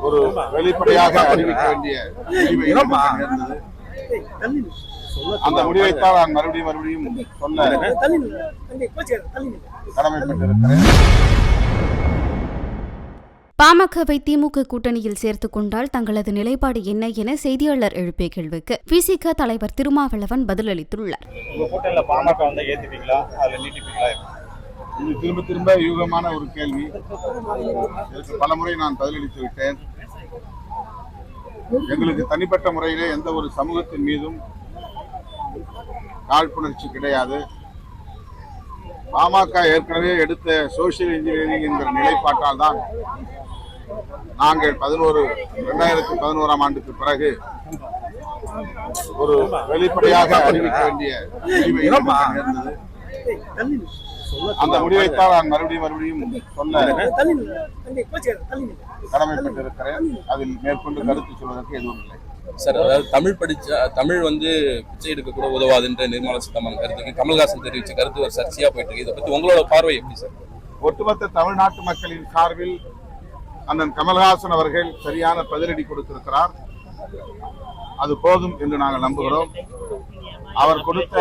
ஒரு வெளிப்படையாக அறிவிக்க வேண்டிய. அந்த முடிவைத்தான் நான் மறுபடியும் மறுபடியும் சொல்ல கடமைப்பட்டிருக்கிறேன். பாமகவை திமுக கூட்டணியில் சேர்த்துக் கொண்டால் தங்களது நிலைப்பாடு என்ன என செய்தியாளர் எழுப்பிய கேள்விக்கு விசிக தலைவர் திருமாவளவன் பதிலளித்துள்ளார். இது திரும்ப திரும்ப யூகமான ஒரு கேள்வி. இதற்கு பல முறை நான் பதிலளித்து விட்டேன். எங்களுக்கு தனிப்பட்ட முறையிலே எந்த ஒரு சமூகத்தின் மீதும் காழ்ப்புணர்ச்சி கிடையாது. பாமக ஏற்கனவே எடுத்த சோசியல் இன்ஜினியரிங் என்கிற நிலைப்பாட்டால் தான் நாங்கள் பதினோரு இரண்டாயிரத்தி பதினோராம் ஆண்டுக்கு பிறகு ஒரு வெளிப்படையாக அறிவிக்க வேண்டிய நேர்ந்தது. அந்த முடிவைத்தான் நான் மறுபடியும் மறுபடியும் சொல்ல கடமைப்பட்டிருக்கிறேன் அதில் மேற்கொண்டு கருத்து சொல்வதற்கு எதுவும் இல்லை. சார் அதாவது தமிழ் படிச்சா தமிழ் வந்து பிச்சை எடுக்க கூட உதவாதுன்ற நிர்மலா சீதாராமன் கருத்துக்கு கமல்ஹாசன் தெரிவிச்ச கருத்து ஒரு சர்ச்சையா போயிட்டு இருக்கு இதை பத்தி உங்களோட பார்வை எப்படி சார்? ஒட்டுமொத்த தமிழ்நாட்டு மக்களின் சார்பில் அண்ணன் கமல்ஹாசன் அவர்கள் சரியான பதிலடி கொடுத்திருக்கிறார். அது போதும் என்று நாங்கள் நம்புகிறோம். அவர் கொடுத்த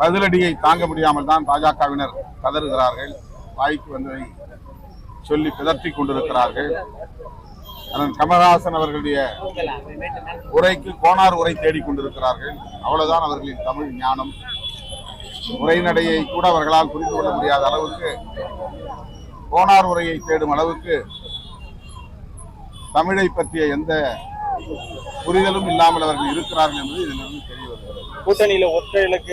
பதிலடியை தாங்க முடியாமல் தான் பாஜகவினர் கதறுகிறார்கள். வாய்க்கு வந்ததை சொல்லி பிதற்றி கொண்டிருக்கிறார்கள். அதன் கமல்ஹாசன் அவர்களுடைய உரைக்கு கோனார் உரை தேடிக் கொண்டிருக்கிறார்கள். அவ்வளவுதான் அவர்களின் தமிழ் ஞானம். உரைநடையை கூட அவர்களால் புரிந்து கொள்ள முடியாத அளவுக்கு கோனார் உரையை தேடும் அளவுக்கு தமிழை பற்றிய எந்த புரிதலும் இல்லாமல் அவர்கள் இருக்கிறார்கள் என்பது இதிலிருந்து தெரிய வருகிறது. கூட்டணியில ஒற்றை இலக்கு